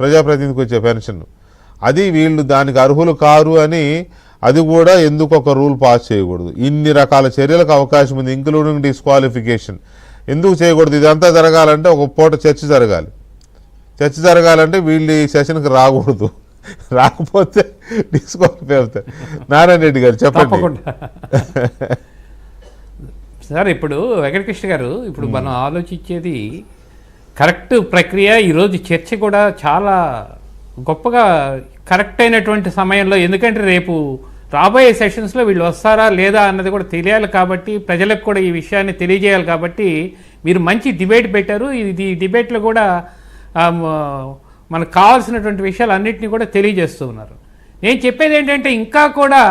ప్రజాప్రతినిధికి వచ్చే పెన్షన్. అది వీళ్ళు దానికి అర్హులు కారు అని అది కూడా ఎందుకు ఒక రూల్ పాస్ చేయకూడదు? ఇన్ని రకాల చర్యలకు అవకాశం ఉంది ఇంక్లూడింగ్ డిస్క్వాలిఫికేషన్ ఎందుకు చేయకూడదు? ఇదంతా జరగాలంటే ఒక పూట చర్చ జరగాలి. చర్చ జరగాలంటే వీళ్ళు ఈ సెషన్కి రాకూడదు. రాకపోతే డిస్క్వాలిఫై అవుతారు. నారాయణ రెడ్డి గారు చెప్పండి. సార్ ఇప్పుడు వెంకటకృష్ణ గారు ఇప్పుడు మనం ఆలోచించేది కరెక్ట్ ప్రక్రియ. ఈరోజు చర్చ కూడా చాలా గొప్పగా కరెక్ట్ అయినటువంటి సమయంలో ఎందుకంటే రేపు రాబోయే సెషన్స్లో వీళ్ళు వస్తారా లేదా అన్నది కూడా తెలియాలి కాబట్టి ప్రజలకు కూడా ఈ విషయాన్ని తెలియజేయాలి కాబట్టి మీరు మంచి డిబేట్ పెట్టారు. ఇది డిబేట్లో కూడా మనకు కావాల్సినటువంటి విషయాలు అన్నింటినీ కూడా తెలియజేస్తూ ఉన్నారు. నేను చెప్పేది ఏంటంటే ఇంకా కూడా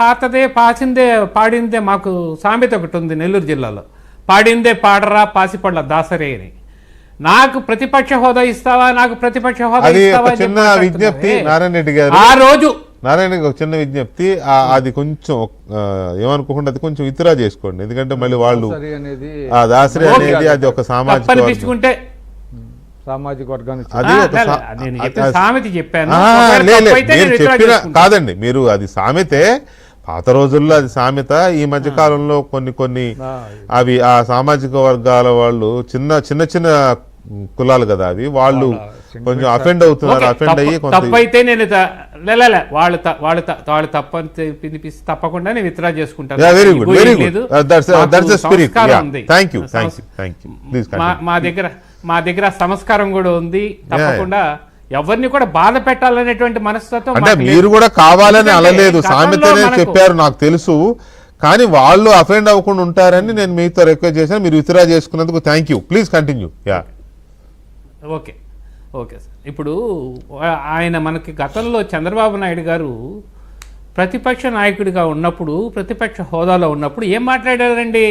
పాతదే పాసిందే పాడిందే మాకు సామెత ఒకటి ఉంది నెల్లూరు జిల్లాలో. పాడిందే పాడరా పాసిపడ్ల దాసరే అని. నాకు ప్రతిపక్ష హోదా ఇస్తావా నాకు ప్రతిపక్ష హోదా అది ఇస్తావా ఒక అని చెప్పి చిన్న. విజ్ఞప్తి నారాయణ రెడ్డి గారు ఆ రోజు నారాయణ గారికి ఒక చిన్న విజ్ఞప్తి ఆ- అది కొంచెం ఆ, ఏమనుకోకుండా అది కొంచెం విత్డ్రా చేసుకోండి ఎందుకంటే మళ్ళీ వాళ్ళు సరి అనేది ఆ దాసరి ఓకే. అనేది అది ఒక సామాజిక వర్గం. సామాజిక సామాజిక వర్గానికి అది ఆ, ఒక లే, సా- లే, నేను అది- చెప్పిన అది- సామెత చెప్పాను ఆ, ఒకవేళ లే, లే, తప్పైతే మీరు నేను withdraw చెప్పిన చేసుకుంటాను. కాదండి మీరు అది సామెతే పాత రోజుల్లో అది సామెత. ఈ మధ్య కాలంలో కొన్ని కొన్ని అవి ఆ సామాజిక వర్గాల వాళ్ళు చిన్న చిన్న చిన్న కులాలు కదా అవి. వాళ్ళు కొంచెం అఫెండ్ అవుతున్నారు అఫెండ్ అయ్యి తప్పైతే నేను వాళ్ళు వాళ్ళు వాళ్ళు తప్పని వినిపిస్తే తప్పకుండా నేను విత్డ్రా చేసుకుంటాను. Very good very good. That's spirit మా దగ్గర మా దగ్గర సంస్కారం కూడా ఉంది. తప్పకుండా ఎవరిని కూడా బాధ పెట్టాలనేటువంటి మనస్తత్వం అంటే మీరు. కూడా కావాలని అనలేదు. సామెతనే చెప్పారు నాకు తెలుసు. కానీ వాళ్ళు అఫెండ్ అవ్వకుండా ఉంటారని నేను మీతో రిక్వెస్ట్ చేశాను. మీరు విత్డ్రా చేసుకున్నందుకు thank you please continue yeah okay. Okay sir. ఇప్పుడు ఆయన మనకి గతంలో చంద్రబాబు నాయుడు గారు ప్రతిపక్ష నాయకుడిగా ఉన్నప్పుడు ప్రతిపక్ష హోదాలో ఉన్నప్పుడు ఏం మాట్లాడారండి?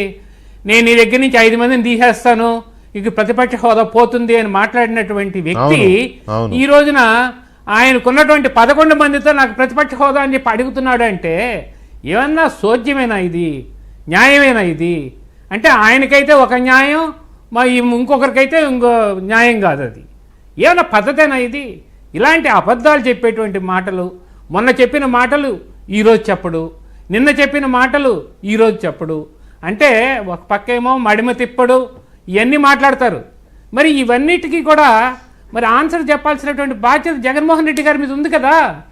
నేను నీ దగ్గర నుంచి ఐదు మందిని తీసేస్తాను. ఇక ప్రతిపక్ష హోదా పోతుంది అని మాట్లాడినటువంటి వ్యక్తి. ఈ రోజున ఆయనకున్నటువంటి పదకొండు మందితో నాకు ప్రతిపక్ష హోదా అని చెప్పి అడుగుతున్నాడు అంటే ఏమన్నా సోద్యమేనా ఇది? న్యాయమేనా ఇది? అంటే ఆయనకైతే ఒక న్యాయం మా ఇంకొకరికైతే ఇంకో న్యాయం కాదు అది. ఏమన్నా పద్ధతేనా ఇది? ఇలాంటి అబద్ధాలు చెప్పేటువంటి మాటలు మొన్న చెప్పిన మాటలు ఈరోజు చెప్పడు నిన్న చెప్పిన మాటలు ఈరోజు చెప్పడు. అంటే ఒక పక్కేమో మడిమ తిప్పడు ఇవన్నీ మాట్లాడతారు? మరి ఇవన్నిటికీ కూడా మరి ఆన్సర్ చెప్పాల్సినటువంటి బాధ్యత జగన్మోహన్ రెడ్డి గారి మీద ఉంది కదా?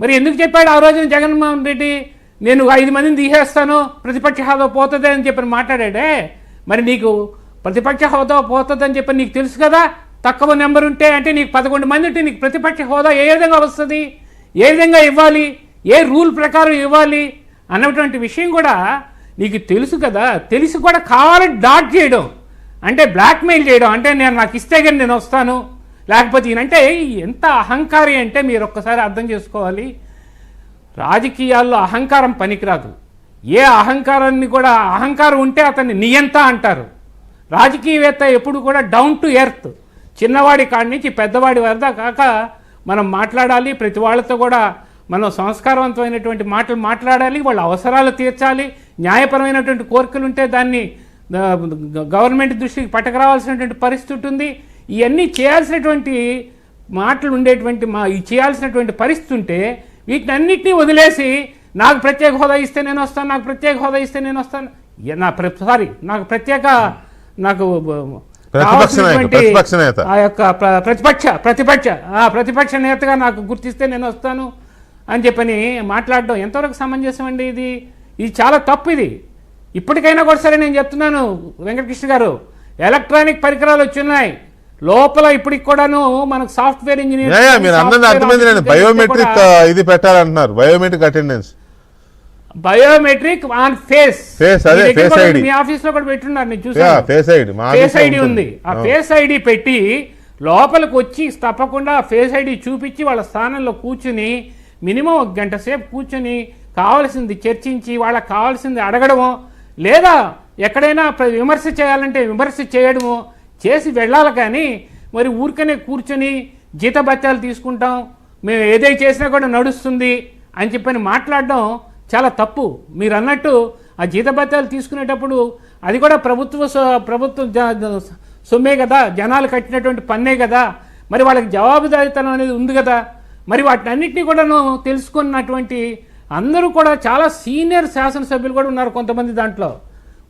మరి ఎందుకు చెప్పాడు ఆ రోజున జగన్మోహన్ రెడ్డి నేను ఐదు మందిని తీసేస్తాను ప్రతిపక్ష హోదా పోతుంది అని చెప్పి మాట్లాడాడే? మరి నీకు ప్రతిపక్ష హోదా పోతుంది అని చెప్పి నీకు తెలుసు కదా? తక్కువ నెంబర్ ఉంటే అంటే నీకు పదకొండు మంది ఉంటే నీకు ప్రతిపక్ష హోదా ఏ విధంగా వస్తుంది? ఏ విధంగా ఇవ్వాలి? ఏ రూల్ ప్రకారం ఇవ్వాలి? అన్నటువంటి విషయం కూడా నీకు తెలుసు కదా? తెలిసి కూడా కావాలని డాట్ చేయడం. అంటే బ్లాక్మెయిల్ చేయడం అంటే నేను నాకు ఇస్తే కానీ నేను వస్తాను. లేకపోతే ఈయనంటే ఎంత అహంకారి అంటే మీరు ఒక్కసారి అర్థం చేసుకోవాలి. రాజకీయాల్లో అహంకారం పనికిరాదు. ఏ అహంకారాన్ని కూడా అహంకారం ఉంటే అతన్ని నియంత అంటారు. రాజకీయవేత్త ఎప్పుడు కూడా డౌన్ టు ఎర్త్ చిన్నవాడి కాడి నుంచి పెద్దవాడి వరద కాక మనం మాట్లాడాలి ప్రతి వాళ్ళతో కూడా మనం సంస్కారవంతమైనటువంటి మాటలు మాట్లాడాలి వాళ్ళ అవసరాలు తీర్చాలి న్యాయపరమైనటువంటి కోరికలు ఉంటే దాన్ని గవర్నమెంట్ దృష్టికి పట్టకరావాల్సినటువంటి పరిస్థితి ఉంది ఇవన్నీ చేయాల్సినటువంటి మాటలు ఉండేటువంటి మా ఈ చేయాల్సినటువంటి పరిస్థితి ఉంటే వీటిని అన్నిటినీ వదిలేసి నాకు ప్రత్యేక హోదా ఇస్తే నేను వస్తాను నాకు ప్రత్యేక హోదా ఇస్తే నేను వస్తాను. నా సారీ నాకు ప్రత్యేక నాకు. ఆ యొక్క ప్ర- ప్రతిపక్ష ప్రతిపక్ష ఆ ప్రతిపక్ష నేతగా నాకు గుర్తిస్తే నేను వస్తాను అని చెప్పని మాట్లాడడం ఎంతవరకు సమంజసం అండి ఇది? ఇది చాలా తప్పు ఇది. ఇప్పటికైనా కూడా సరే నేను చెప్తున్నాను వెంకటకృష్ణ గారు. ఎలక్ట్రానిక్ పరికరాలు వచ్చున్నాయి లోపల ఇప్పటికి కూడాను మనకు సాఫ్ట్వేర్ ఇంజనీర్ మీరు అర్థమైంది బయోమెట్రిక్ ఇది పెట్టాలంటున్నారు. Biometric attendance biometric on face అదే, face ID. మీ ఆఫీస్లో కూడా పెట్టున్నారు నేను చూసాను ఫేస్ ఐడి ఫేస్ ఐడి ఉంది. ఆ. ఫేస్ ఐడి పెట్టి లోపలికి వచ్చి తప్పకుండా ఫేస్ ఐడి చూపించి వాళ్ళ స్థానంలో కూర్చుని మినిమం ఒక గంట సేపు కూర్చొని కావాల్సింది చర్చించి వాళ్ళకి కావాల్సింది అడగడము లేదా ఎక్కడైనా ప్ర- విమర్శ చేయాలంటే విమర్శ చేయడము చేసి వెళ్ళాలి కానీ మరి ఊరికనే కూర్చొని జీతభత్యాలు తీసుకుంటాం మేము ఏదై చేసినా కూడా నడుస్తుంది అని చెప్పని మాట్లాడడం చాలా తప్పు. మీరు అన్నట్టు ఆ జీతభత్యాలు తీసుకునేటప్పుడు అది కూడా ప్రభుత్వ సొ- ప్రభుత్వ సొమ్మే కదా జనాలు కట్టినటువంటి పన్నే కదా మరి వాళ్ళకి జవాబుదారీతనం అనేది ఉంది కదా మరి వాటినన్నింటినీ కూడాను తెలుసుకున్నటువంటి అందరూ కూడా చాలా సీనియర్ శాసనసభ్యులు కూడా ఉన్నారు కొంతమంది దాంట్లో.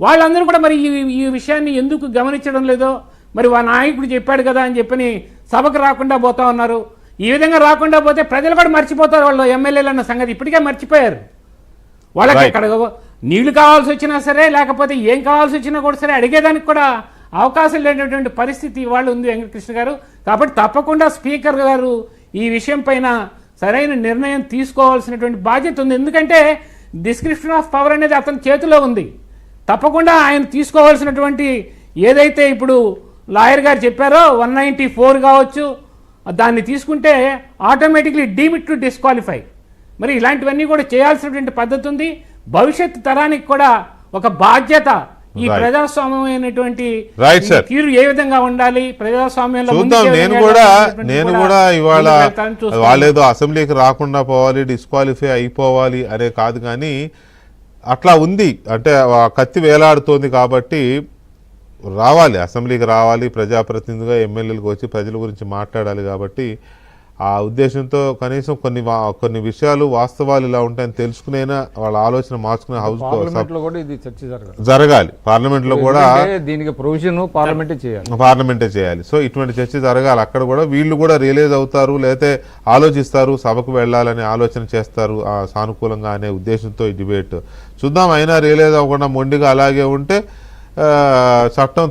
వాళ్ళందరూ కూడా మరి ఈ ఈ విషయాన్ని ఎందుకు గమనించడం లేదో మరి వా నాయకుడు చెప్పాడు కదా అని చెప్పని సభకు రాకుండా పోతా ఉన్నారు. ఈ విధంగా రాకుండా పోతే ప్రజలు కూడా మర్చిపోతారు వాళ్ళు ఎమ్మెల్యేలు అన్న సంగతి. ఇప్పటికే మర్చిపోయారు. వాళ్ళకి. అక్కడ నీళ్ళు కావాల్సి వచ్చినా సరే లేకపోతే ఏం కావాల్సి వచ్చినా కూడా సరే అడిగేదానికి కూడా అవకాశం లేనటువంటి పరిస్థితి వాళ్ళు ఉంది వెంకటకృష్ణ గారు. కాబట్టి తప్పకుండా స్పీకర్ గారు ఈ విషయం పైన సరైన నిర్ణయం తీసుకోవాల్సినటువంటి బాధ్యత ఉంది. ఎందుకంటే డిస్క్రిప్షన్ ఆఫ్ పవర్ అనేది అతని చేతిలో ఉంది. తప్పకుండా ఆయన తీసుకోవాల్సినటువంటి ఏదైతే ఇప్పుడు లాయర్ గారు చెప్పారో వన్ నైంటీ ఫోర్ కావచ్చు దాన్ని తీసుకుంటే ఆటోమేటిక్లీ డీమిట్ టు డిస్క్వాలిఫై మరి ఇలాంటివన్నీ కూడా చేయాల్సినటువంటి పద్ధతి ఉంది. భవిష్యత్ తరానికి కూడా ఒక బాధ్యత ఈ sir. ఈ తీరు ఏ విధంగా ఉండాలి? ప్రజాస్వామ్యంలో చూద్దాం. నేను కూడా నేను కూడా ఇవాళ. వాళ్ళేదో అసెంబ్లీకి రాకుండా పోవాలి డిస్క్వాలిఫై అయిపోవాలి అనే కాదు కానీ అట్లా ఉంది. అంటే కత్తి వేలాడుతోంది కాబట్టి రావాలి. అసెంబ్లీకి రావాలి ప్రజాప్రతినిధిగా ఎమ్మెల్యేలకు వచ్చి ప్రజల గురించి మాట్లాడాలి కాబట్టి ఆ ఉద్దేశంతో కనీసం కొన్ని కొన్ని విషయాలు వాస్తవాలు ఇలా ఉంటాయని తెలుసుకునేనా వాళ్ళ ఆలోచన మార్చుకునే హౌస్ జరగాలి. పార్లమెంట్లో కూడా దీనికి ప్రొవిజన్ పార్లమెంటే చేయాలి. పార్లమెంటే చేయాలి. సో ఇటువంటి చర్చ జరగాలి. అక్కడ కూడా వీళ్ళు కూడా రియలైజ్ అవుతారు లేకపోతే ఆలోచిస్తారు సభకు వెళ్ళాలని ఆలోచన చేస్తారు ఆ సానుకూలంగా అనే ఉద్దేశంతో ఈ డిబేట్. చూద్దాం అయినా రియలైజ్ అవ్వకుండా మొండిగా అలాగే ఉంటే చట్టం